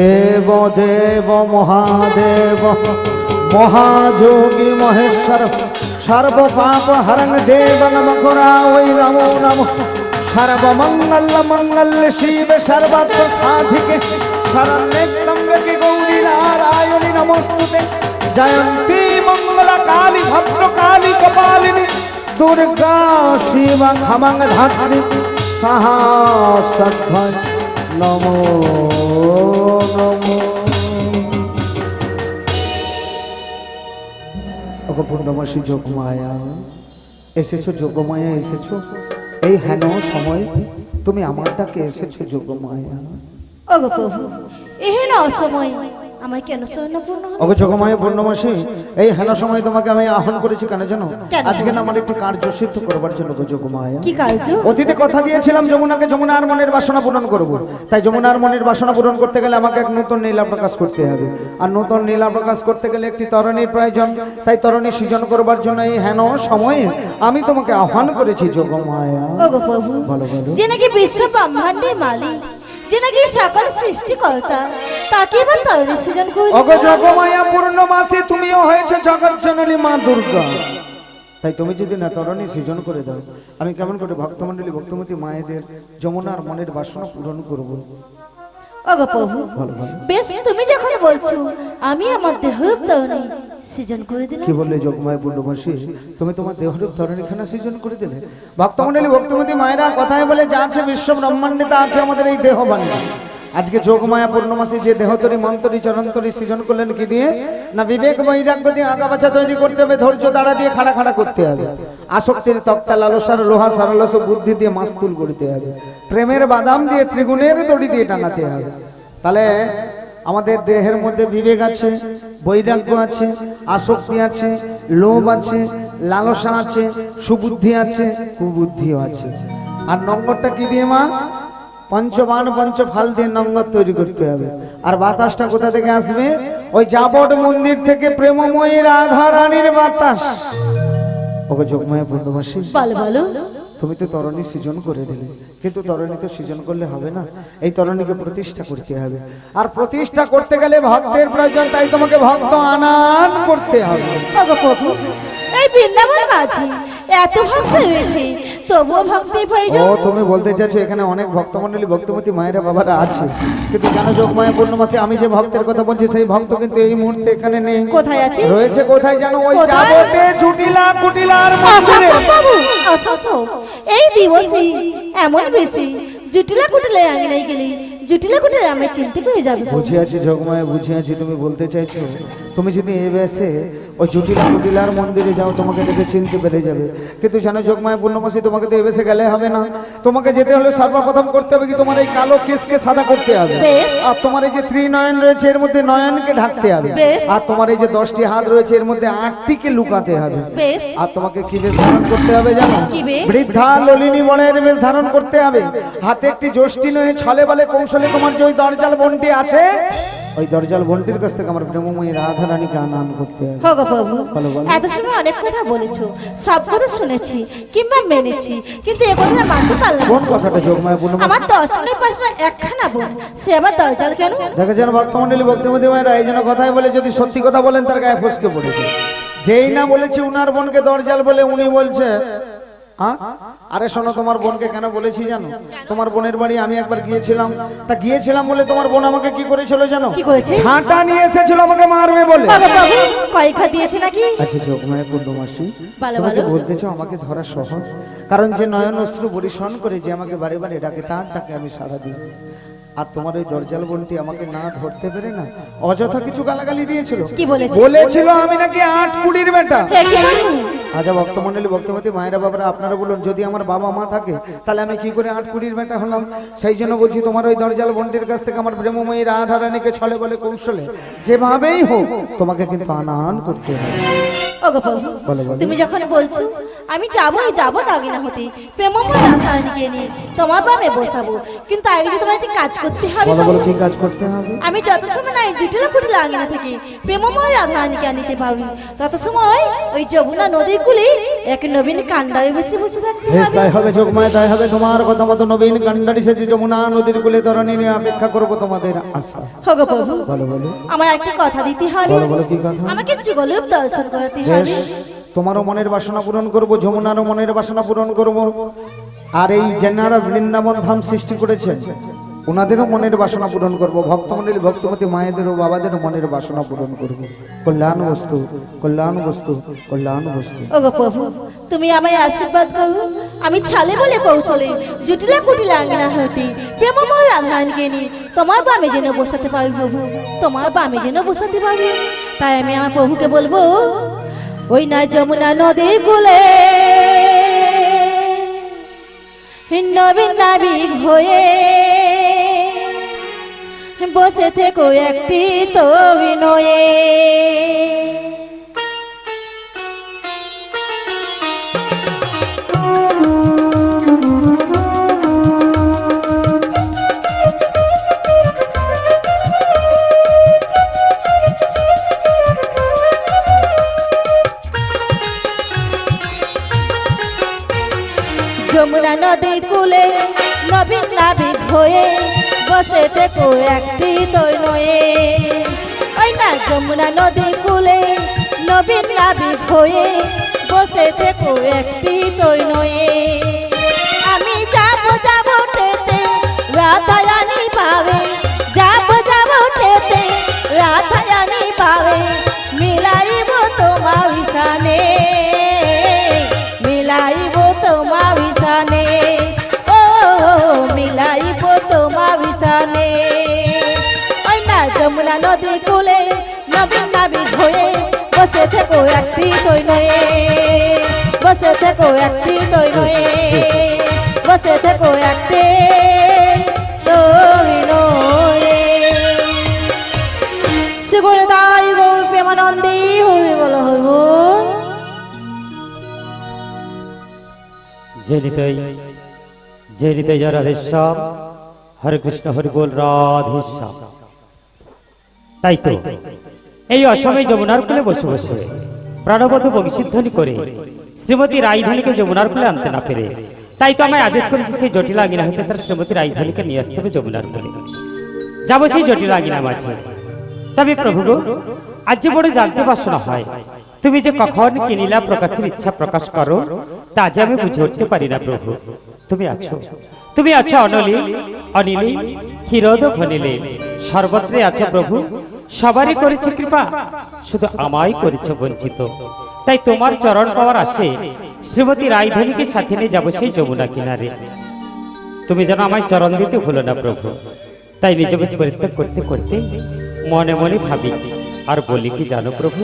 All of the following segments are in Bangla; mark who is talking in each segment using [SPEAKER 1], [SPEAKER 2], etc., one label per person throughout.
[SPEAKER 1] দেব দেব, মহাদেব, মহাযোগী মহেশ্বর সর্ব পাপ হরং দেব নমকরা ওই নমো নম। সর্বমঙ্গল মঙ্গল শিব সর্বত্র সাধিকে। গৌরী নারায়ণী নমস্তুতে। জয়ন্তী মঙ্গলা কালী ভদ্র কালী কপালিনী দুর্গা শিব ক্ষমং ধাত্রী। সাহসধ্বজ নমো নমো ওগো পূর্ণমাসী যোগমায়া। এসেছ যোগমায়া, এসেছ? এই হেন সময় তুমি আমারটাকে এসেছ যোগমায়া।
[SPEAKER 2] ওগো প্রভু এহেন অসময় আমায় কেন স্বর্ণপূর্ণ
[SPEAKER 1] ওগো যোগমায়া পূর্ণমাসী এই হেন সময় তোমাকে আমি আহ্বান করেছি কেন জানো? আজকে না আমার একটি কার্য সিদ্ধ করবার জন্য গো যোগমায়া
[SPEAKER 2] কি কার্য?
[SPEAKER 1] অতীতে কথা দিয়েছিলাম যমুনাকে যমুনার মনের বাসনা পূরণ করব। তাই যমুনার মনের বাসনা পূরণ করতে গেলে আমাকে এক নতুন নীলা প্রকাশ করতে হবে। আর নতুন নীলা প্রকাশ করতে গেলে একটি তরণীর প্রয়োজন। তাই তরণী সৃজন করবার জন্য এই হেন সময়ে আমি তোমাকে আহ্বান করেছি বলো।
[SPEAKER 2] যে নাকি বিশ্ব ব্রহ্মাণ্ডের মালিক। যে নাকি সকল সৃষ্টিকর্তা তাকে এবার তৈরি সৃজন করে
[SPEAKER 1] অগ যোগমায়া পূর্ণমাসে তুমিও হয়েছে জগৎ জননী মা দুর্গা। তাই তুমি যদি না তরণী সৃজন করে দাও আমি কেমন করে ভক্তমণ্ডলী ভক্তমতী মায়েদের যমুনার মনের বাসনা পূরণ করব?
[SPEAKER 2] ওগো প্রভু বেশ তুমি যখন বলছো আমি আমার দেহ তৈরি সৃজন করে
[SPEAKER 1] কি বললে যোগমায় পূর্ণবাসী তুমি তোমার দেহরূপ সৃজন করে দিলে। ভক্তমণ্ডলী মায়েরা কথায় বলে, যা আছে বিশ্ব আছে আমাদের এই দেহ আজকে যোগমায়া পূর্ণমাসী যে দেহতরী, মন্তরী, চরন্তরী সৃজন করলেন কি দিয়ে? না বিবেক বৈরাগ্য দিয়ে আঁকা বাছা তৈরি করতে হবে, ধৈর্য দাঁড়া দিয়ে খাড়া খাড়া করতে হবে। আসক্তির তক্তা, লালসার লোহা সারলস বুদ্ধি দিয়ে মাস্তুল করতে হবে। প্রেমের বাদাম দিয়ে, ত্রিগুণের দড়ি দিয়ে টাঙাতে হবে। তাহলে আমাদের দেহের মধ্যে বিবেক আছে, বৈরাগ্য আছে, আসক্তি আছে, লোভ আছে, লালসা আছে, সুবুদ্ধি আছে, কুবুদ্ধিও আছে। আর নম্বরটা কি দিয়ে মা? পঞ্চবান পঞ্চ ফাল দিয়ে নম্বর তৈরি করতে হবে। আর বাতাসটা কোথা থেকে আসবে? ওই জাবট মন্দির থেকে প্রেমময়ী রাধা রানীর বাতাস। ওকে যোগময় পূর্ণবাসী
[SPEAKER 2] বলো বলো।
[SPEAKER 1] তুমি তো তরণী সৃজন করে দিলে। কিন্তু তরণী তো সৃজন করলে হবে না। এই তরণীকে প্রতিষ্ঠা করতে হবে। আর প্রতিষ্ঠা করতে গেলে ভক্তের প্রয়োজন, তাই তোমাকে ভক্ত আনান করতে হবে।
[SPEAKER 2] বৃন্দাবন মাঝে। এত ভক্ত হয়েছে তবুও ভক্তি
[SPEAKER 1] ও
[SPEAKER 2] প্রয়োজন
[SPEAKER 1] তুমি বলতে চাইছো এখানে অনেক ভক্তমণ্ডলী ভক্তমতী মায়েরা বাবারা আছে। কিন্তু জানো যোগমায়া পূর্ণমাসে আমি যে ভক্তের কথা বলছি সেই ভক্ত কিন্তু এই মুহূর্তে এখানে নেই।
[SPEAKER 2] কোথায় আছে?
[SPEAKER 1] রয়েছে কোথায় জানো? ওই
[SPEAKER 2] কোথায়?
[SPEAKER 1] জুটিলা কুটিলার মন্দিরে।
[SPEAKER 2] এই দিবসে এমন বেশি জুটিলা কুটিলে আঙিনাই গেলি। জুটিলা কুটিলে আমি চিনতে পেয়ে যাবে।
[SPEAKER 1] বুঝে আছি যোগমায়া বুঝে আছি তুমি বলতে চাইছো। তুমি যদি এ বেসে ওই জুটিলা কুটিলার মন্দিরে যাও তোমাকে দেখে চিনতে পেরে যাবে। কিন্তু জানো যোগমায়া পূর্ণমাসী তোমাকে তো এ বেসে গেলে হবে না। তোমাকে যেতে হলে সর্বপ্রথম করতে হবে কি তোমার এই কালো কেসকে সাদা করতে হবে। আর তোমার এই যে ত্রিনয়ন রয়েছে এর মধ্যে নয়নকে ঢাকতে হবে। আর তোমার এই যে দশটি হাত রয়েছে এর মধ্যে আটটিকে লুকাতে হবে। আর তোমাকে কি বেশ ধারণ করতে হবে জানো? বৃদ্ধা ললিনী বনের বেশ ধারণ করতে হবে। হাতে একটি যষ্টি নয় ছলে বলে কৌশলে তোমার যে ওই দরজাল বনটি আছে ওই দরজাল বনটির কাছ থেকে আমার প্রেমময়ী রাধা রানীকে আনান করতে হবে বলো।
[SPEAKER 2] এত সময় অনেক কথা বলেছ সব কথা শুনেছি কিংবা মেনেছি কিন্তু এ কথা মানতে পারলাম
[SPEAKER 1] কোন কথাটা যোগমায় পূর্ণ
[SPEAKER 2] আমার দশজনের পাশে একখানা বোন সে আবার দরজাল কেন
[SPEAKER 1] দেখেছেন ভক্তমন্ডলী ভক্তিমতী মায়েরা এই জন্য কথাই বলে যদি সত্যি কথা বলেন তার গায়ে ফসকে পড়েছে যেই না বলেছি উনার বোনকে দরজাল বলে উনি বলছে? আরে শোনো তোমার বোনকে কেন বলেছি জানো? তোমার বোনের বাড়ি আমি একবার গিয়েছিলাম। তা গিয়েছিলাম বলে তোমার বোন আমাকে কি করেছিল জানো?
[SPEAKER 2] কি করেছে?
[SPEAKER 1] নিয়ে এসেছিল আমাকে মারবে বলে।
[SPEAKER 2] কয়েকটা দিয়েছে নাকি?
[SPEAKER 1] আচ্ছা যোগমায় পূর্ণমাসী
[SPEAKER 2] ভালো,
[SPEAKER 1] তুমি কি
[SPEAKER 2] ভালো।
[SPEAKER 1] বলতে চাও আমাকে ধরা সহজ। কারণ যে নয়ন অস্ত্র পরিশন করে যে আমাকে বারে বারে ডাকে তার ডাকে আমি সারা দিই আর তোমার ওই দরজাল বোনটি আমাকে না ধরতে পেরে না অযথা কিছু গালাগালি দিয়েছিল
[SPEAKER 2] কি বলেছে?
[SPEAKER 1] বলেছিল আমি নাকি আট কুড়ির বেটা
[SPEAKER 2] আজা?
[SPEAKER 1] আচ্ছা ভক্তমন্ডলী ভক্তমতী মায়েরা বাবারা আপনারা বলুন যদি আমার বাবা মা থাকে তাহলে আমি কি করে আট কুড়ির বেটা হলাম সেই জন্য বলছি তোমার ওই দরজাল বন্টির কাছ থেকে আমার প্রেমময়ী রাধা রানীকে ছলে বলে কৌশলে যেভাবেই হোক তোমাকে কিন্তু আনান করতে হবে
[SPEAKER 2] তুমি যখন বলছো আমি যাবোই যাব নাগিনা হতে প্রেমময় রাধারানীকে নিয়ে তোমার বামে বসাবো। কিন্তু আগে যে তোমার একটি কাজ করতে হবে।
[SPEAKER 1] কি কাজ করতে হবে?
[SPEAKER 2] আমি যত সময় নাই জুটিলা কুটিলা আঙিনা থেকে প্রেমময় রাধারানীকে আনিতে পারি তত সময় ওই যমুনা নদীর কুলে এক নবীন কান্ডায় বসে বসে হবে।
[SPEAKER 1] তাই হবে যোগমায় তাই হবে তোমার কথা মতো নবীন কান্ডারি সেজে যমুনা নদীর কুলে তরণী নিয়ে অপেক্ষা করব তোমাদের আশা।
[SPEAKER 2] হোগো প্রভু আমার একটি কথা দিতে হবে। আমাকে যুগলোক দর্শন করাতে
[SPEAKER 1] বেশ
[SPEAKER 2] হবে
[SPEAKER 1] তোমারও মনের বাসনা পূরণ করব, যমুনারও মনের বাসনা পূরণ করব। আর এই যেনারা বৃন্দাবন ধাম সৃষ্টি করেছেন, ওনাদেরও মনের বাসনা পূরণ করব। ভক্তমন্ডলী ভক্তমতী, মায়েদেরও বাবাদেরও মনের বাসনা পূরণ করব। কল্যাণ বস্তু কল্যাণ বস্তু কল্যাণ বস্তু।
[SPEAKER 2] প্রভু, তুমি আমায় আশীর্বাদ করো। আমি ছালে বলে কৌশলে জুটিলা কুটিলা আঙ্গিনা হতে প্রেমময় রাধারানীকে নিয়ে তোমার বামে যেন বসাতে পারি প্রভু, তোমার বামে যেন বসাতে পারি। তাই আমি আমার প্রভুকে বলব ওই না যমুনা নদী কুলে। নবীন নাবিক হয়ে বসে থেকো একটি তো বিনয়ে একটি তৈ নয়ে ওই না যমুনা নদী কুলে, নবীন নাবি হয়ে বসে থেকো একটি তৈ নদী কুলে নবীন নাবিক হয়ে বসে থেকো একটি তৈ নয়ে বসে থেকো একটি তৈ নয়ে বসে থেকো একটি প্রেমানন্দে
[SPEAKER 3] জয় হরে কৃষ্ণ, হরি বল রাধেশ্যাম তাই তো? এই অসময়ে যমুনার কুলে বসে বসে প্রাণবধ বংশীধ্বনি করে। শ্রীমতী রায়ধানীকে যমুনার কুলে আনতে না পেরে। তাই তো আমায় আদেশ করেছে সেই জটিল আঙিনা হতে তার শ্রীমতী রায়ধানীকে নিয়ে আসতে হবে যমুনার কুলে। যাব সেই জটিল আঙিনা মাঝে। তবে প্রভু আজ যে বড় জানতে বাসনা হয়, তুমি যে কখন কিনিলা প্রকাশের ইচ্ছা প্রকাশ করো, তা যে আমি বুঝে উঠতে পারি না প্রভু। তুমি আছো। তুমি আছো অনলি, অনিলি, ক্ষীরদ ভনিলে। সর্বত্রে আছো প্রভু। সবারই করেছে কৃপা। শুধু আমায় করেছে বঞ্চিত। তাই তোমার চরণ পাওয়ার আসে শ্রীমতী রায়ধনীকে সাথে নিয়ে যাব সেই যমুনা কিনারে। তুমি যেন আমায় চরণ দিতে ভুলো না প্রভু। তাই নিজ বেশ পরিত্যাগ করতে করতে মনে মনে ভাবি, আর বলি কি জানো প্রভু?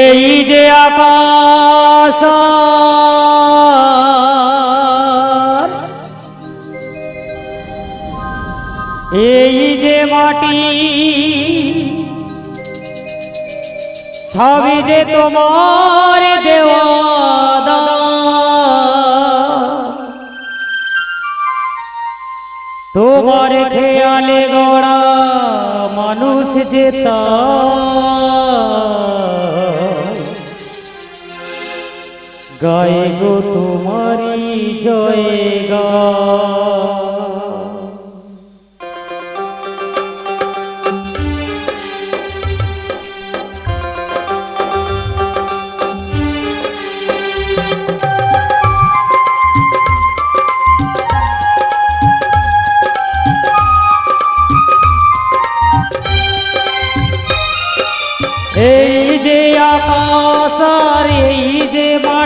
[SPEAKER 3] এই যে আকাশ যে মাটি, সবই যে তোমার দেওয়া তোমার খেয়ালে গড়া মানুষ যে তা গায়ে গো তোমারই জয় গা।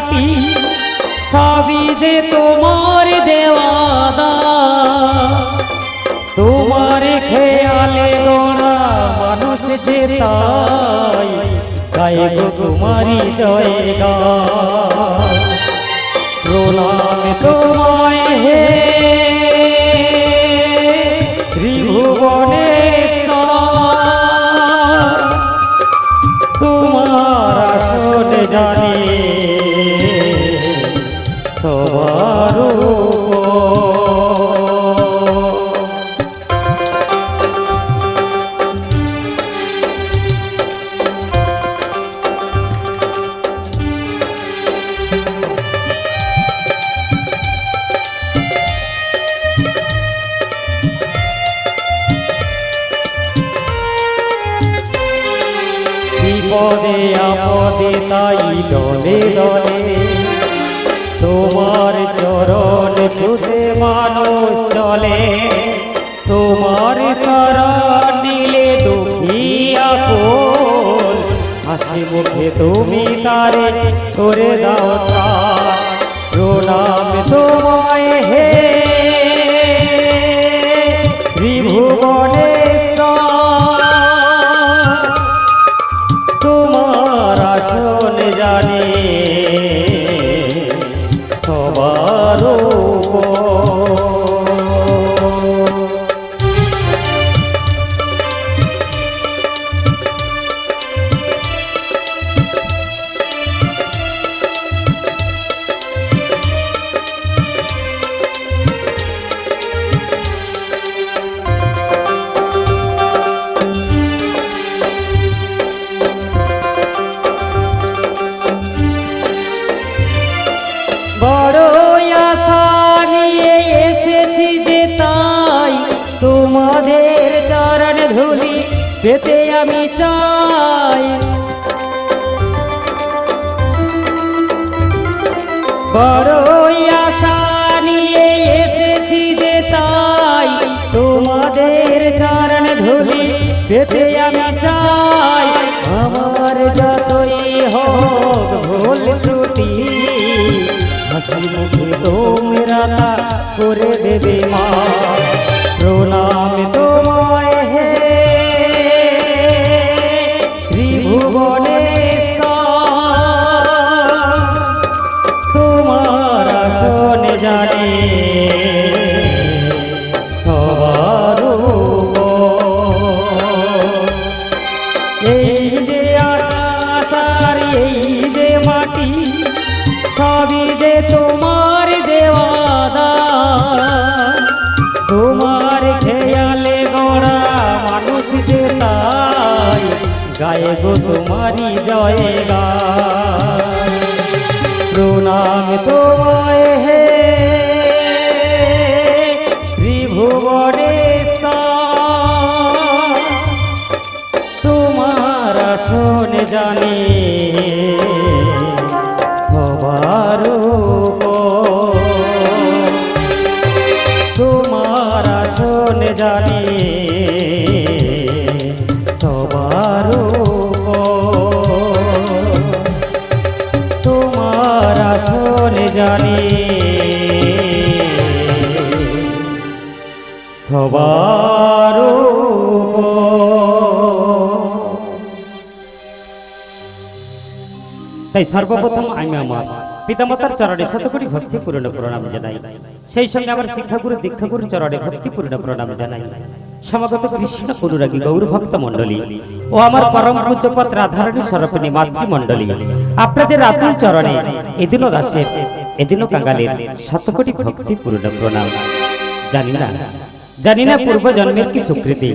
[SPEAKER 3] মাটি সবই যে তোমার দেওয়াদা তোমার খেয়ালে গোড়া মানুষ যে তাই গায়ে গো তোমারই জয়গা প্রণাম তোমায় হে পেতে আমি চাই। বড় আশা নিয়ে এসেছি যে তাই। তোমাদের চরণ ধুলি পেতে আমি চাই। আমার যতই হোক ভুল ত্রুটি হাসি তোমরা করে দেবে মা। প্রণাম সবার। তাই সর্বপ্রথম আমি আমার পিতামাতার চরণে শতকোটি ভক্তিপূর্ণ প্রণাম জানাই। সেই সঙ্গে আমার শিক্ষাগুরু, দীক্ষাগুরু চরণে ভক্তিপূর্ণ প্রণাম জানাই। সমাগত কৃষ্ণ অনুরাগী গৌর ভক্ত মণ্ডলী ও আমার পরম পূজ্যপত রাধারণী সরপিনী মাতৃমণ্ডলী, আপনাদের আতুল চরণে এদিনও দাসের এদিনও কাঙ্গালের শতকোটি ভক্তিপূর্ণ প্রণাম। জানি না জানি না পূর্ব জন্মের কি সুকৃতি।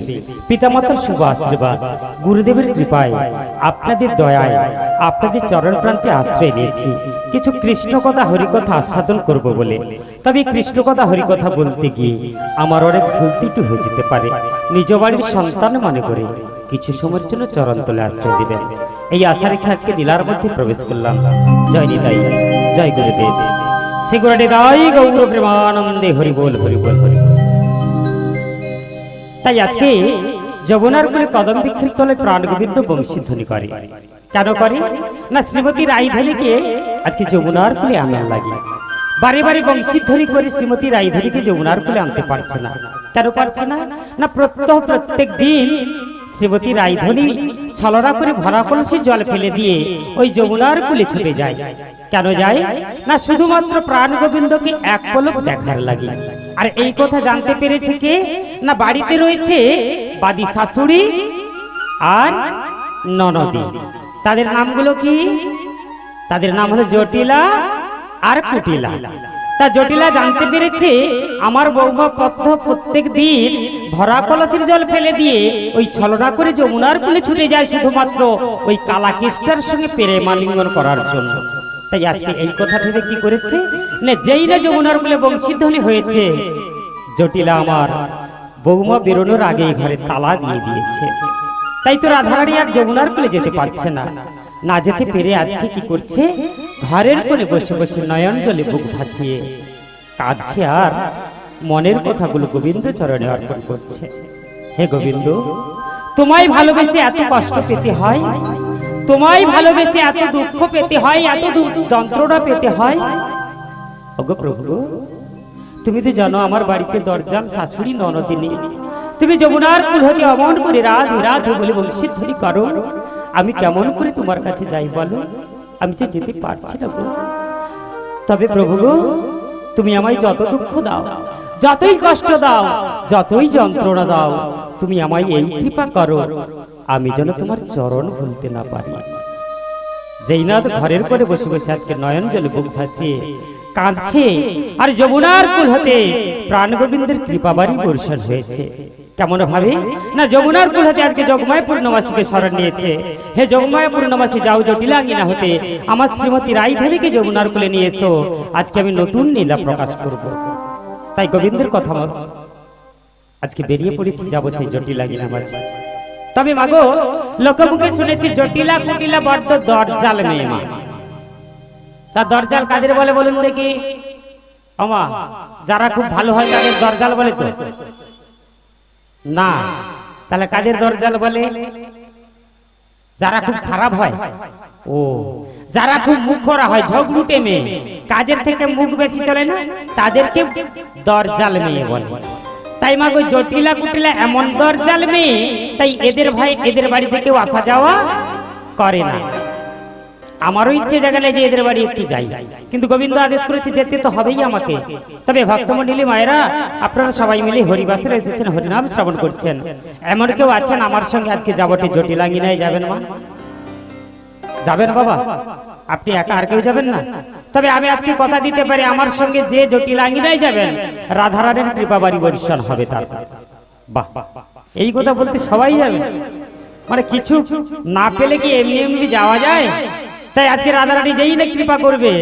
[SPEAKER 3] পিতামাতার শুভ আশীর্বাদ। গুরুদেবের কৃপায় আপনাদের দয়ায় আপনাদের চরণ প্রান্তে আশ্রয় নিয়েছি। কিছু কৃষ্ণ কথা হরিকথা আস্বাদন করব বলে। তবে কৃষ্ণ কথা হরিকথা বলতে গিয়ে আমার অনেক ভুল ত্রুটি হয়ে যেতে পারে। নিজ বাড়ির সন্তান মনে করে কিছু সময়ের জন্য চরণ তলে আশ্রয় দিবেন। এই আশা রেখে আজকে নীলার মধ্যে প্রবেশ করলাম। জয় নিতাই। জয় গুরুদেব। শ্রী গুরুদেব গৌর প্রেমানন্দে হরি বল হরি। বল হরি বল তাই আজকে যমুনার কুলে কদম বৃক্ষের তলে প্রাণ গোবিন্দ বংশীধ্বনি করে। কেন করে? না, শ্রীমতী রাইধনীকে আজকে যমুনার কুলে আনার লাগে। বারে বারে বংশীধ্বনি করে শ্রীমতী রাইধনীকে যমুনার কুলে আনতে পারছে না। কেন পারছে না? না, প্রত্যহ প্রত্যেক দিন শ্রীমতী রাইধনী ছলনা করে ভরা কলসি জল ফেলে দিয়ে ওই যমুনার কুলে ছুটে যায়। কেন যায়? না, শুধুমাত্র প্রাণ গোবিন্দকে এক পলক দেখার লাগে। আর এই কথা জানতে পেরেছে কে? না, বাড়িতে রয়েছে বাদি শাশুড়ি আর ননদি। তাদের নামগুলো কি? তাদের নাম হলো জটিলা আর কুটিলা। তা জটিলা জানতে পেরেছে, আমার বৌমা পথ প্রত্যেক দিন ভরা কলসের জল ফেলে দিয়ে ওই ছলনা করে যমুনার কুলে ছুটে যায় শুধুমাত্র ওই কালাকেষ্টার সঙ্গে পেরে মালিঙ্গন করার জন্য। তাই আজকে এই কথা ভেবে কি করেছে? না, যেই না যমুনার কুলে বংশীধ্বনি হয়েছে, জটিলা আমার বৌমা বেরোনোর আগেই ঘরে তালা দিয়ে দিয়েছে। তাই তো রাধারানী আর যমুনার কোলে যেতে পারছে না। না যেতে পেরে আজকে কি করছে? ঘরের কোলে বসে বসে নয়ন জলে বুক ভাসিয়ে কাঁদছে আর মনের কথাগুলো গোবিন্দ চরণে অর্পণ করছে। হে গোবিন্দ তোমায় ভালোবেসে এত কষ্ট পেতে হয়? তোমায় ভালোবেসে এত দুঃখ পেতে হয়? এত যন্ত্রণা পেতে হয়? ওগো প্রভু তুমি তো জানো আমার বাড়িতে দরজাল শাশুড়ি ননদিনী। তুমি যমুনার কুল হতে অমন করে রাধে রাধে বলে বংশীধ্বনি করো। আমি কেমন করে তোমার কাছে যাই বলো? আমি যে যেতে পারছি না গো। তবে প্রভু গো তুমি আমায় যত দুঃখ দাও যতই কষ্ট দাও যতই যন্ত্রণা দাও তুমি আমায় এই কৃপা করো আমি যেন তোমার চরণ ভুলতে না পারি। যেই নাথ ঘরের করে বসে বসে আজকে নয়ন জলে বুক ভাসিয়ে কাঁদছে আর যমুনার কুল হতে প্রাণ গোবিন্দের কৃপাবারই বর্ষণ হয়েছে। কেমন ভাবে? না, যমুনার কুল হতে আজকে যোগমায় পূর্ণমাসীকে স্মরণ নিয়েছে। হে যোগমায় পূর্ণমাসী, যাও জটিলাঙ্গিনা হতে, আমার শ্রীমতী রাইধারীকে যমুনার কুলে নিয়ে এসো। আজকে আমি নতুন নীলা প্রকাশ করব। তাই গোবিন্দের কথা মতো, আজকে বেরিয়ে পড়েছি, যাব সেই জটিলাঙ্গিনা মাঝে। তবে মাগো, লোকমুখে শুনেছি, জটিলা কুটিলা বড্ড দরজাল মেয়ে মা। তা দরজাল কাদের বলে বলুন দেখি? আমা যারা খুব ভালো হয় তাদের দরজাল বলে তো। না, তাহলে কাদের দরজাল বলে, যারা খুব খারাপ হয়, ও, যারা খুব মুখরা হয়, ঝগড়ুটে মেয়ে, কাজের থেকে মুখ বেশি চলে না, তাদেরকে দরজাল মেয়ে বলে। তাই মা গো, জটিলা কুটিলা এমন দরজাল মেয়ে, তাই এদের ভাই, এদের বাড়ি থেকেও আসা যাওয়া করে না। আমারও ইচ্ছে জাগালে যে এদের বাড়ি একটু যাই। কিন্তু গোবিন্দ আদেশ করেছে, যেতে তো হবেই আমাকে। তবে ভক্তমন্ডলী মায়েরা, আপনারা সবাই মিলে হরিবাসে এসেছেন, হরিনাম শ্রবণ করছেন। এমন কেউ আছেন আমার সঙ্গে, আজকে যাবটে জটিলাঙ্গিনায় যাবেন মা। যাবেন বাবা? আপনি একা আর কেউ যাবেন না? তবে আমি আজকে কথা দিতে পারি, আমার সঙ্গে যে জটিলাঙ্গিনায় যাবেন, রাধারানের কৃপা বাড়ি বরিশন হবে তার। বাহ, এই কথা বলতে সবাই যাবে। মানে কিছু না পেলে কি এমনি এমনি যাওয়া যায়? তাই আজকে রাধারানী যেই না কৃপা করবে,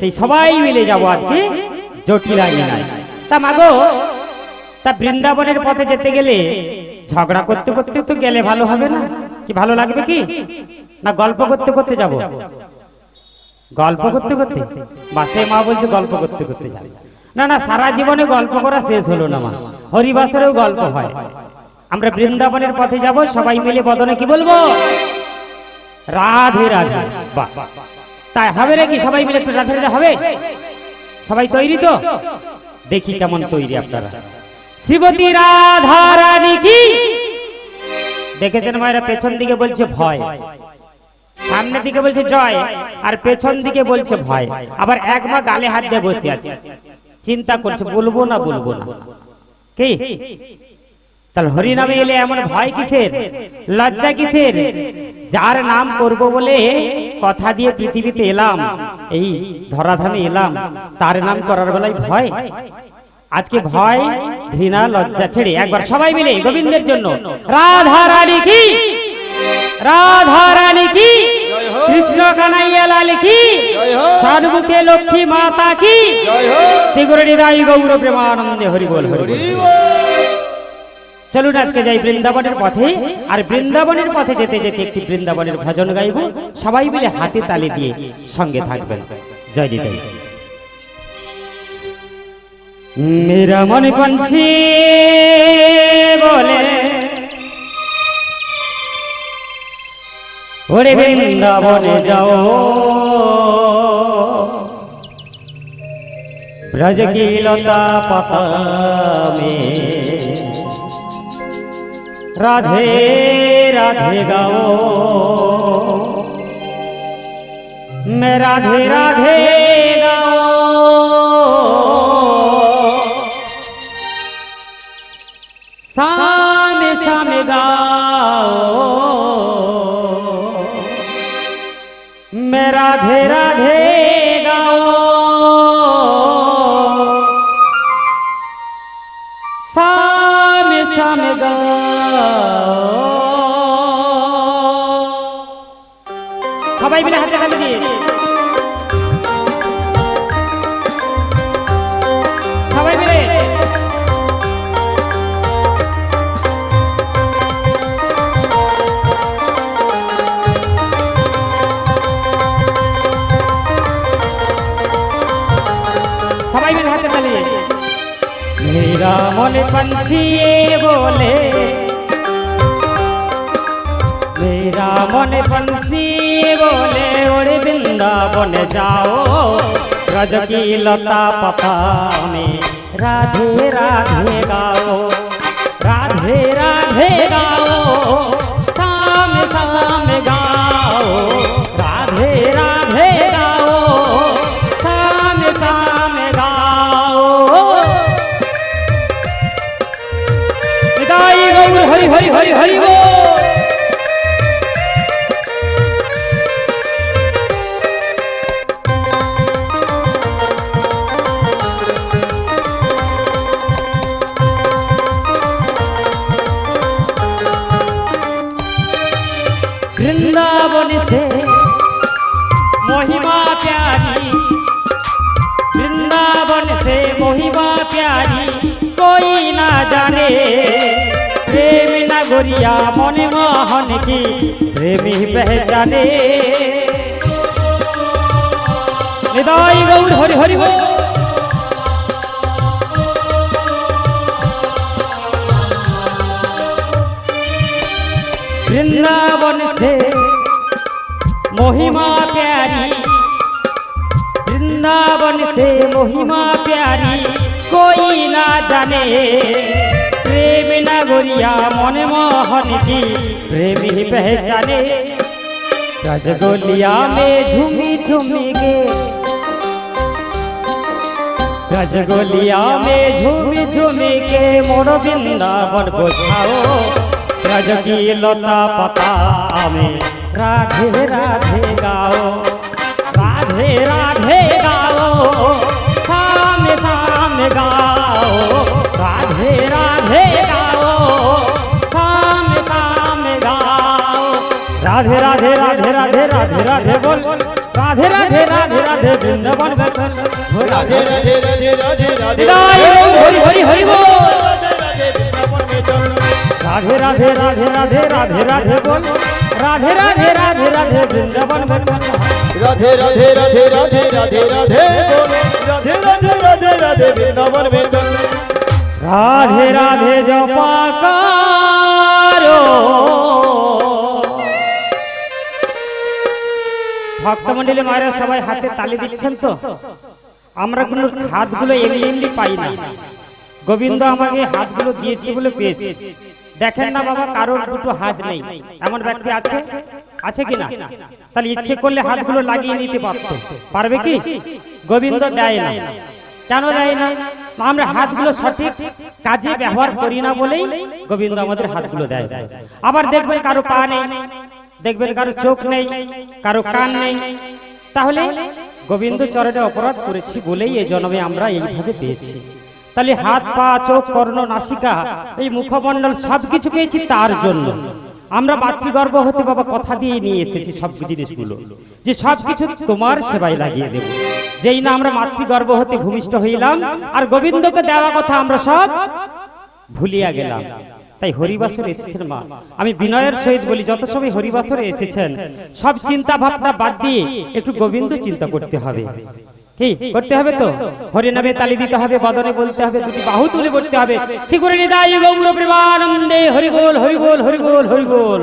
[SPEAKER 3] সেই সবাই মিলে যাব আজকে জটিলাঙ্গিনায় তা মাগো, তা বৃন্দাবনের পথে যেতে গেলে ঝগড়া করতে করতে তো গেলে ভালো হবে না? কি ভালো লাগবে কি? না গল্প করতে করতে যাব? গল্প করতে করতে? বাসে মা বলছে গল্প করতে করতে যাবে। না না, সারা জীবনে গল্প করা শেষ হলো না মা। হরিবাসরেও গল্প হয়। আমরা বৃন্দাবনের পথে যাব, সবাই মিলে বদনে কি বলব? রাধে রাধে। বাহ তাই হবে নাকি? সবাই মিলে একটু রাধে রাধে হবে? সবাই তৈরি তো? দেখি কেমন তৈরি আপনারা। শ্রীমতী রাধারানী কি? দেখেছেন মায়েরা? পেছন দিকে বলছে ভয়। সামনের দিকে বলছে জয়। আর পেছন দিকে বলছে ভয়। আবার এক মা গালে হাত দিয়ে বসে আছে। চিন্তা করছে বলব না বলব না। কি? তাহলে হরিনামে এলে এমন ভয় কিসের? লজ্জা কিসের? যার নাম করব বলে কথা দিয়ে পৃথিবীতে এলাম এই ধরাধামে এলাম তার নাম করার বেলায় ভয়। আজকে ভয় ঘৃণা লজ্জা ছেড়ে একবার সবাই মিলে গোবিন্দের জন্য রাধা রানী কি? রাধা রানী কি? কৃষ্ণ কানাইয়া লাল কি? সর্বুখে লক্ষ্মী মাতা কি? শ্রী রাই গৌর প্রেমানন্দে হরি বল হরি বল চলুন আজকে যাই বৃন্দাবনের পথে। আর বৃন্দাবনের পথে যেতে যেতে একটি বৃন্দাবনের ভজন গাইব। সবাই মিলে হাতে তালি দিয়ে সঙ্গে থাকবেন। জয় নিতাই। মেরা মনে পানছি বলে, ওরে বৃন্দাবনে যাও। ব্রজ কি লতা পাতা মে রাধে রাধে গাও। মে রাধে রাধে গাও। সামে সামে গাও। মে রাধে রাধে मन पंछी बोले मेरा मन पंछी बोले ओरे वृंदावन जाओ ब्रज की लता पता में राधे राधे गाओ राधे राधे गाओ शाम शाम गाओ राधे राधे হরি হরি হরি হরি গো वृंदावन से महिमा प्यारी वृंदावन से महिमा प्यारी कोई ना जाने प्रेम नगरिया मन मोहन की प्रेमी पहचाने निदाई गौर हरि हरि गो वृंदावन से महिमा प्यारी वृंदावन से महिमा प्यारी कोई ना जाने मन मोहन की प्रेमी पहचाने रजगोलिया में झूमी झूमी के रजगोलिया में झूमी झूमी के मोर वृंदावन को छाओ रज की लता पता में राधे राधे गाओ राधे राधे गाओ शाम शाम गाओ राधे राधे गाओ राधे राधे राधे राधे राधे राधे बोल राधे राधे राधे राधे वृंदावन में
[SPEAKER 4] राधे राधे राधे राधे राधे
[SPEAKER 3] राधे हरि हरि हरि बोल
[SPEAKER 4] राधे राधे
[SPEAKER 3] राधे राधे राधे राधे बोल राधे राधे राधे राधे वृंदावन में
[SPEAKER 4] राधे राधे राधे राधे राधे राधे बोल राधे राधे राधे राधे वृंदावन में राधे
[SPEAKER 3] राधे जपा करो ভক্তমন্ডলী মায়েরা সবাই হাতে তালি দিচ্ছেন তো? আমরা কোনো হাতগুলো এমনি এমনি পাই না। গোবিন্দ আমাকে হাতগুলো দিয়েছি বলে পেয়েছি। দেখেন না বাবা কারোর দুটো হাত নেই। এমন ব্যক্তি আছে? আছে কি না? তাহলে ইচ্ছে করলে হাতগুলো লাগিয়ে নিতে পারত। পারবে কি? গোবিন্দ দেয় না। কেন দেয় না? আমরা হাতগুলো সঠিক কাজে ব্যবহার করি না বলেই গোবিন্দ আমাদের হাতগুলো দেয়। আবার দেখবেন কারও পা নেই। দেখবেন কারও চোখ নেই, কারও কান নেই। তাহলে গোবিন্দ চরণে অপরাধ করেছি বলেই এই জন্মে আমরা এইভাবে পেয়েছি। তাহলে হাত, পা, চোখ, কর্ণ, নাসিকা, এই মুখমণ্ডল সবকিছু পেয়েছি তার জন্য। আমরা মাতৃগর্ভ হতে বাবা কথা দিয়ে নিয়ে এসেছি সব জিনিসগুলো। যে সবকিছু তোমার সেবায় লাগিয়ে দেব। যেই না আমরা মাতৃগর্ভ হতে ভূমিষ্ঠ হইলাম, আর গোবিন্দকে দেওয়া কথা আমরা সব ভুলিয়া গেলাম। তাই হরিবাসরে এসেছেন মা। আমি বিনয়ের সহিত বলি যত সময় হরিবাসরে এসেছেন সব চিন্তা ভাবনা বাদ দিয়ে একটু গোবিন্দ চিন্তা করতে হবে। কি? করতে হবে তো? হরি নামে তালি দিতে হবে বদনে বলতে হবে দুটি বাহু তুলে হবে। শ্রী গুরু নিদায় গৌর প্রেমানন্দে হরি বল হরি বল হরি বল হরি বল